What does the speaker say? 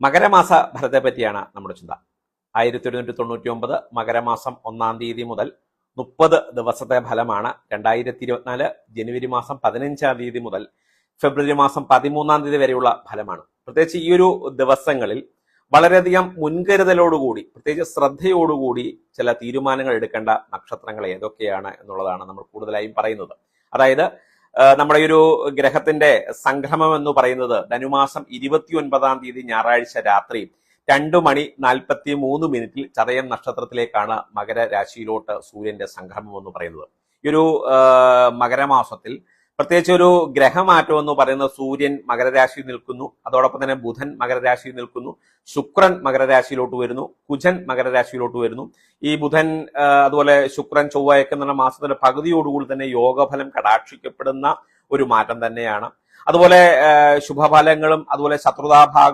മകരമാസ ഫലത്തെ പറ്റിയാണ് നമ്മുടെ ചിന്ത. ആയിരത്തി ഒരുന്നൂറ്റി തൊണ്ണൂറ്റി ഒമ്പത് മകരമാസം ഒന്നാം തീയതി മുതൽ മുപ്പത് ദിവസത്തെ ഫലമാണ്. രണ്ടായിരത്തി ഇരുപത്തിനാല് ജനുവരി മാസം പതിനഞ്ചാം തീയതി മുതൽ ഫെബ്രുവരി മാസം പതിമൂന്നാം തീയതി വരെയുള്ള ഫലമാണ്. പ്രത്യേകിച്ച് ഈ ഒരു ദിവസങ്ങളിൽ വളരെയധികം മുൻകരുതലോടുകൂടി പ്രത്യേകിച്ച് ശ്രദ്ധയോടുകൂടി ചില തീരുമാനങ്ങൾ എടുക്കേണ്ട നക്ഷത്രങ്ങൾ ഏതൊക്കെയാണ് എന്നുള്ളതാണ് നമ്മൾ കൂടുതലായും പറയുന്നത്. അതായത് നമ്മുടെ ഒരു ഗ്രഹത്തിന്റെ സംക്രമം എന്ന് പറയുന്നത് ധനുമാസം ഇരുപത്തി ഒൻപതാം തീയതി ഞായറാഴ്ച രാത്രി രണ്ടു മണി നാൽപ്പത്തി മൂന്ന് മിനിറ്റിൽ ചതയം നക്ഷത്രത്തിലേക്കാണ് മകരരാശിയിലോട്ട് സൂര്യന്റെ സംക്രമം എന്ന് പറയുന്നത്. ഈ ഒരു മകരമാസത്തിൽ പ്രത്യേകിച്ച് ഒരു ഗ്രഹമാറ്റം എന്ന് പറയുന്ന സൂര്യൻ മകരരാശിയിൽ നിൽക്കുന്നു. അതോടൊപ്പം തന്നെ ബുധൻ മകരരാശിയിൽ നിൽക്കുന്നു. ശുക്രൻ മകരരാശിയിലോട്ട് വരുന്നു. കുജൻ മകരരാശിയിലോട്ട് വരുന്നു. ഈ ബുധൻ അതുപോലെ ശുക്രൻ ചൊവ്വയൊക്കെ എന്ന മാസത്തിന്റെ പകുതിയോടുകൂടി തന്നെ യോഗഫലം കടാക്ഷിക്കപ്പെടുന്ന ഒരു മാറ്റം തന്നെയാണ്. അതുപോലെ ശുഭഫലങ്ങളും അതുപോലെ ശത്രുതാഭാഗം